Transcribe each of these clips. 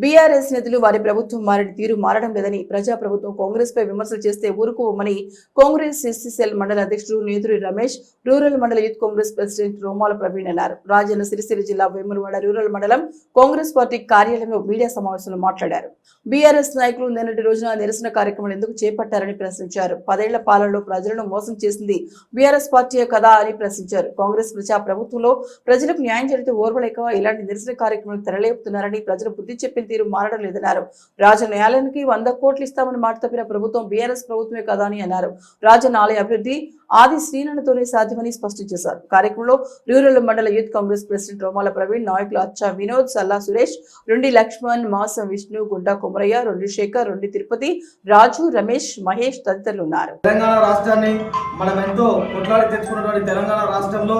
BRS నేతలు వారి ప్రభుత్వం మారిన తీరు మారడం లేదని ప్రజా ప్రభుత్వం కాంగ్రెస్ పై విమర్శలు చేస్తే ఊరుకోవమని కాంగ్రెస్ ఎస్సీసీఎల్ మండల అధ్యక్షుడు నేదురి రమేష్ రూరల్ మండల యూత్ కాంగ్రెస్ ప్రెసిడెంట్ రోమాల ప్రవీణ్ అన్నారు. రాజన్న సిరిసిల్ల జిల్లా వేములవాడ రూరల్ మండలం కాంగ్రెస్ పార్టీ కార్యాలయంలో మీడియా సమావేశంలో మాట్లాడారు. బీఆర్ఎస్ నాయకులు నిన్నటి రోజున నిరసన కార్యక్రమాలు ఎందుకు చేపట్టారని ప్రశ్నించారు. పదేళ్ళ పాలనలో ప్రజలను మోసం చేసింది బీఆర్ఎస్ పార్టీ కదా అని ప్రశ్నించారు. కాంగ్రెస్ ప్రజా ప్రభుత్వంలో ప్రజలకు న్యాయం జరిగితే ఓర్వలేక ఇలాంటి నిరసన కార్యక్రమాలు తెరలేపుతున్నారని ప్రజలు బుద్ధి చెప్పింది తీరు మారడం లేదన్నారు. రాజన్న న్యాయాలయానికి వంద కోట్లు ఇస్తామని మాట తప్పిన ప్రభుత్వం బీఆర్ఎస్ ప్రభుత్వమే కదా అని అన్నారు. రాజన్న ఆలయ అభివృద్ధి ఆది శ్రీనతోనే సాధ్యమని స్పష్టం చేశారు. కార్యక్రమంలో రూరల్ మండల యూత్ కాంగ్రెస్ ప్రెసిడెంట్ రోమాల ప్రవీణ్ నాయకులు అచ్చా వినోద్ సల్లా సురేష్ రెండి లక్ష్మణ్ మాసం విష్ణు గుండా కుమరయ్య రెండు శేఖర్ రెండు తిరుపతి రాజు రమేష్ మహేష్ తదితరులు ఉన్నారు. తెలంగాణ రాష్ట్రాన్ని మనం ఎంతో కొట్లాడి తెచ్చుకున్నటువంటి తెలంగాణ రాష్ట్రంలో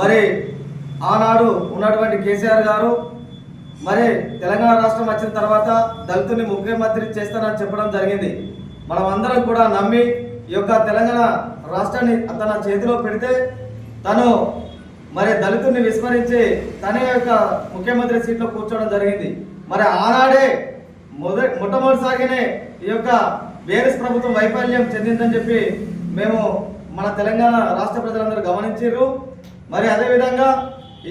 మరి ఆనాడు ఉన్నటువంటి కేసీఆర్ గారు మరి తెలంగాణ రాష్ట్రం వచ్చిన తర్వాత దళితుని ముఖ్యమంత్రి చేస్తానని చెప్పడం జరిగింది. మనం అందరం కూడా నమ్మి ఈ యొక్క తెలంగాణ రాష్ట్రాన్ని తన చేతిలో పెడితే తను మరి దళితుని విస్మరించి తన యొక్క ముఖ్యమంత్రి సీట్లో కూర్చోవడం జరిగింది. మరి ఆనాడే మొదటి మొట్టమొదటిసారిగానే ఈ యొక్క బీఆర్ఎస్ ప్రభుత్వం వైఫల్యం చెందిందని చెప్పి మేము మన తెలంగాణ రాష్ట్ర ప్రజలందరూ గమనించారు మరి అదేవిధంగా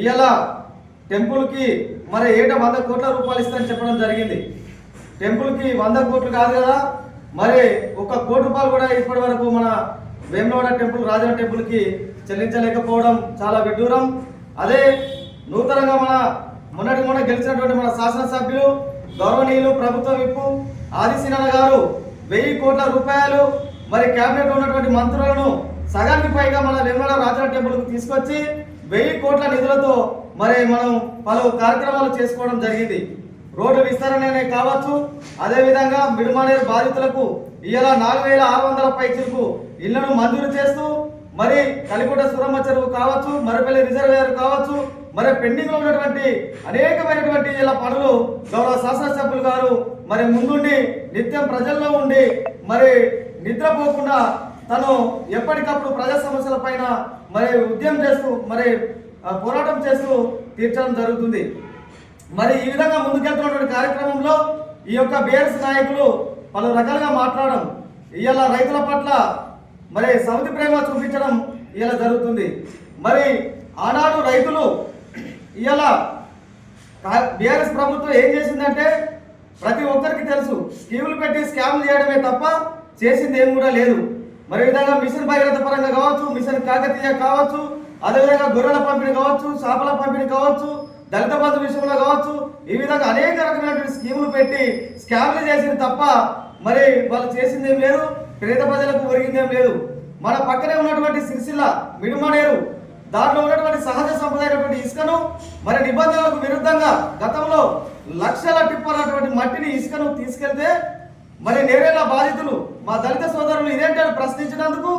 ఇవాళ టెంపుల్కి మరి ఏట వంద కోట్ల రూపాయలు ఇస్తారని చెప్పడం జరిగింది. టెంపుల్కి వంద కోట్లు కాదు కదా మరి ఒక కోటి రూపాయలు కూడా ఇప్పటి వరకు మన వేములవాడ టెంపుల్ రాజన టెంపుల్కి చెల్లించలేకపోవడం చాలా విడ్డూరం. అదే నూతనంగా మన మొన్నటి మొన్న గెలిచినటువంటి మన శాసనసభ్యులు గౌరవనీయులు ప్రభుత్వ విప్పు ఆదిశీనన్న గారు వెయ్యి కోట్ల రూపాయలు మరి కేబినెట్ ఉన్నటువంటి మంత్రులను సగానికి పైగా మన వేములవాడ రాజన టెంపుల్కి తీసుకొచ్చి వెయ్యి కోట్ల నిధులతో మరి మనం పలు కార్యక్రమాలు చేసుకోవడం జరిగింది. రోడ్డు విస్తరణనే కావచ్చు అదేవిధంగా మిడుమానేరు బాధితులకు ఇవాళ నాలుగు వేల ఆరు వందల పైచులకు ఇళ్ళను మంజూరు చేస్తూ మరి కలికోట సురమ్మ చెరువు కావచ్చు మరిపల్లి రిజర్వేయర్ కావచ్చు మరి పెండింగ్లో ఉన్నటువంటి అనేకమైనటువంటి ఇలా పనులు గౌరవ శాసనసభ్యులు గారు మరి ముందుండి నిత్యం ప్రజల్లో ఉండి మరి నిద్రపోకుండా తను ఎప్పటికప్పుడు ప్రజా సమస్యల పైన మరి ఉద్యమం చేస్తూ మరి పోరాటం చేస్తూ తీర్చడం జరుగుతుంది. మరి ఈ విధంగా ముందుకెళ్తున్నటువంటి కార్యక్రమంలో ఈ యొక్క బీఆర్ఎస్ నాయకులు పలు రకాలుగా మాట్లాడడం ఇవాళ రైతుల పట్ల మరి సౌతి ప్రేమ చూపించడం ఇలా జరుగుతుంది. మరి ఆనాడు రైతులు ఇవాళ బీఆర్ఎస్ ప్రభుత్వం ఏం చేసిందంటే ప్రతి ఒక్కరికి తెలుసు స్కీములు పెట్టి స్కామ్లు చేయడమే తప్ప చేసింది ఏం కూడా లేదు. మరి విధంగా మిషన్ భగీరథ పరంగా కావచ్చు మిషన్ కాకతీయ కావచ్చు అదేవిధంగా గొర్రెల పంపిణీ కావచ్చు చేపల పంపిణీ కావచ్చు దళిత బంధు విషయంలో కావచ్చు ఈ విధంగా అనేక రకమైనటువంటి స్కీములు పెట్టి స్కామ్లు చేసింది తప్ప మరి వాళ్ళు చేసింది ఏం లేదు పేద ప్రజలకు ఒరిగింది ఏం లేదు. మన పక్కనే ఉన్నటువంటి సిరిసిల్ల మిడుమనేరు దాంట్లో ఉన్నటువంటి సహజ సంపద ఇసుకను మరి నిబంధనలకు విరుద్ధంగా గతంలో లక్షల టిప్పర్ అటువంటి మట్టిని ఇసుకను తీసుకెళ్తే మరి నేరేళ్ళ బాధితులు మా దళిత సోదరులు ఇదేంటని ప్రశ్నించినందుకు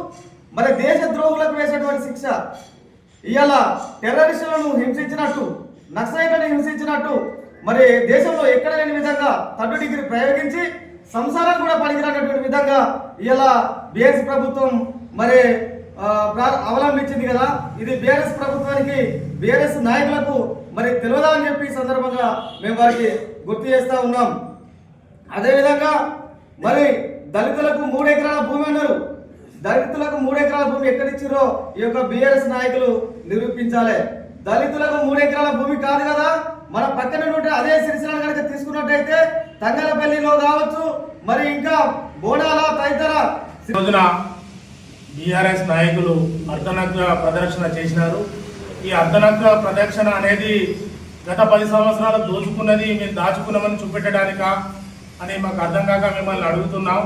మరి దేశ ద్రోహులకు వేసేటువంటి శిక్ష. ఇవాళ టెర్రరిస్టులను హింసించినట్టు నక్సలైట్లను హింసించినట్టు మరి దేశంలో ఎక్కడ లేని విధంగా థర్డ్ డిగ్రీ ప్రయోగించి సంసారాలు కూడా పనికిరానటువంటి విధంగా ఇలా బీఎస్ ప్రభుత్వం మరి అవలంబించింది కదా. ఇది బీఆర్ఎస్ ప్రభుత్వానికి బీఆర్ఎస్ నాయకులకు మరి తెలియదా అని చెప్పి సందర్భంగా మేము వారికి గుర్తు చేస్తూ ఉన్నాం. అదేవిధంగా మరి దళితులకు మూడు ఎకరాల భూమి అన్నారు. దళితులకు మూడు ఎకరాల భూమి ఎక్కడిచ్చిరో ఈ యొక్క బీఆర్ఎస్ నాయకులు నిరూపించాలి. దళితులకు మూడు ఎకరాల భూమి కాదు కదా మన పక్కన ఉంటే అదే సిరిసిల్ల కనుక తీసుకున్నట్టయితే తంగలపల్లిలో కావచ్చు మరి ఇంకా బోనాల తదితర రోజున బీఆర్ఎస్ నాయకులు అర్ధనగ్ర ప్రదర్శన చేసినారు. ఈ అర్ధనగ్ర ప్రదర్శన అనేది గత పది సంవత్సరాలు దోచుకున్నది మేము దాచుకున్నామని చూపెట్టడానికా? అని మాకు అర్థం కాక మిమ్మల్ని అడుగుతున్నాం.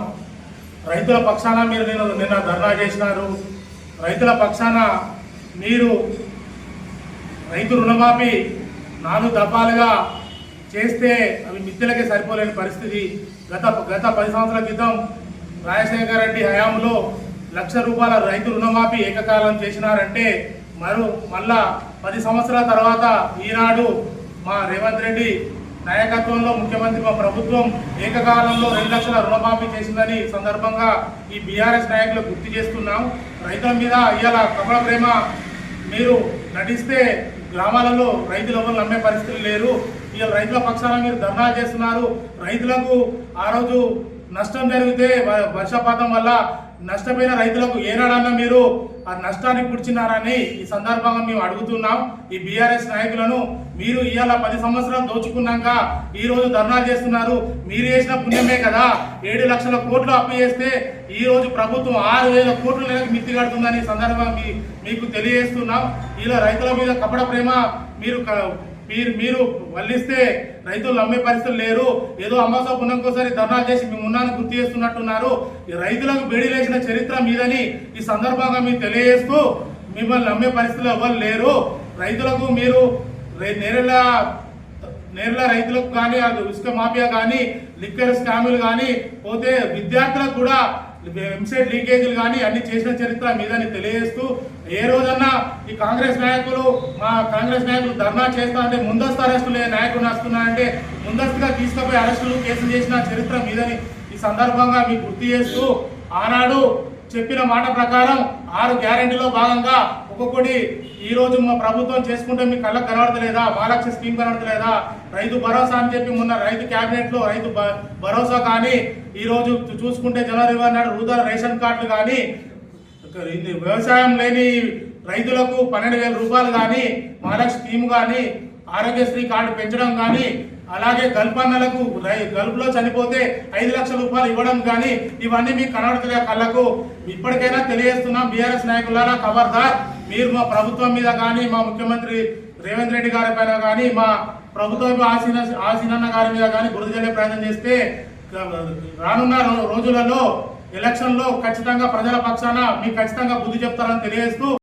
రైతుల పక్షాన మీరు నేను నిన్న ధర్నా చేసినారు. రైతుల పక్షాన మీరు రైతు రుణమాఫీ నాలుగు దఫాలుగా చేస్తే అవి మిత్తులకే సరిపోలేని పరిస్థితి. గత గత పది సంవత్సరాల క్రితం రాజశేఖర రెడ్డి హయాంలో లక్ష రూపాయల రైతు రుణమాఫీ ఏకకాలం చేసినారంటే మరో మళ్ళా పది సంవత్సరాల తర్వాత ఈనాడు మా రేవంత్ రెడ్డి నాయకత్వంలో ముఖ్యమంత్రి మా ప్రభుత్వం ఏకకాలంలో రెండు లక్షల రుణమాఫీ చేసిందని సందర్భంగా ఈ బీఆర్ఎస్ నాయకులు గుర్తు చేస్తున్నాం రైతుల మీద ఇవాళ కమల ప్రేమ మీరు నటిస్తే గ్రామాలలో రైతులు ఎవరు నమ్మే పరిస్థితులు లేరు. ఇవాళ రైతుల పక్షాన మీరు ధర్నా చేస్తున్నారు. రైతులకు ఆ రోజు నష్టం జరిగితే వ- వర్షపాతం వల్ల నష్టపోయిన రైతులకు ఏనాడన్నా మీరు ఆ నష్టాన్ని పుడిచినారని ఈ సందర్భంగా మేము అడుగుతున్నాం. ఈ బీఆర్ఎస్ నాయకులను మీరు ఇవాళ పది సంవత్సరాలు దోచుకున్నాక ఈ రోజు ధర్నాలు చేస్తున్నారు. మీరు చేసిన పుణ్యమే కదా. ఏడు లక్షల కోట్లు అప్పు చేస్తే ఈ రోజు ప్రభుత్వం ఆరు వేల కోట్ల నెలకు మిత్తి కడుతుందని ఈ సందర్భంగా మీకు తెలియజేస్తున్నాం. ఇలా రైతుల మీద కపడ ప్రేమ మీరు క- మీరు మీరు వల్లిస్తే రైతులు అమ్మే పరిస్థితులు లేరు. ఏదో అమాసా పుణ్యంకోసారి ధర్నాలు చేసి మేము ఉన్నాను గుర్తు చేస్తున్నట్టున్నారు. ఈ రైతులకు బేడీలేసిన చరిత్ర మీదని ఈ సందర్భంగా మీరు తెలియజేస్తూ మిమ్మల్ని అమ్మే పరిస్థితులు ఎవరు లేరు. రైతులకు మీరు రే- నేరెళ్ళ రైతులకు కానీ అది ఇసుక మాఫియా కానీ లిక్కర్ స్కాములు కానీ పోతే విద్యార్థులకు కూడా ఎంసెట్ లీకేజీలు కానీ అన్ని చేసిన చరిత్ర మీదని తెలియజేస్తూ ఏ రోజన్నా ఈ కాంగ్రెస్ నాయకులు మా కాంగ్రెస్ నాయకులు ధర్నా చేస్తా అంటే ముందస్తు అరెస్టులు నాయకులు వస్తున్నా అంటే ముందస్తుగా తీసుకుపోయి అరెస్టులు కేసులు చేసిన చరిత్ర మీదని ఈ సందర్భంగా మీకు గుర్తు చేస్తూ ఆనాడు చెప్పిన మాట ప్రకారం ఆరు గ్యారెంటీలో భాగంగా ఒక్కొక్కటి ఈ రోజు మా ప్రభుత్వం చేసుకుంటే మీ కళ్ళకు కనబడతలేదా? మహాలక్ష్మి స్కీమ్ కనబడతలేదా? రైతు భరోసా అని చెప్పి మొన్న రైతు క్యాబినెట్లో రైతు భరోసా కానీ ఈ రోజు చూసుకుంటే జనవరి ఇరవై నాడు వృధా రేషన్ కార్డులు కానీ ఇది వ్యవసాయం లేని రైతులకు పన్నెండు వేల రూపాయలు కానీ మహాలక్ష్మి స్కీమ్ కానీ ఆరోగ్యశ్రీ కార్డు పెంచడం కానీ అలాగే గల్పన్నలకు రై- గల్పులో చనిపోతే ఐదు లక్షల రూపాయలు ఇవ్వడం కానీ ఇవన్నీ మీకు కనబడుతున్నాయి కళ్ళకు? ఇప్పటికైనా తెలియజేస్తున్నాం బీఆర్ఎస్ నాయకులారా ఖబర్దార్ మీరు మా ప్రభుత్వం మీద కానీ మా ముఖ్యమంత్రి రేవంత్ రెడ్డి గారి పైన కానీ మా ప్రభుత్వం ఆసీన ఆసీనన్న గారి మీద కానీ బురద జల్లే ప్రయత్నం చేస్తే రానున్న రోజులలో ఎలక్షన్లో ఖచ్చితంగా ప్రజల పక్షాన మీకు ఖచ్చితంగా బుద్ధి చెప్తారని తెలియజేస్తూ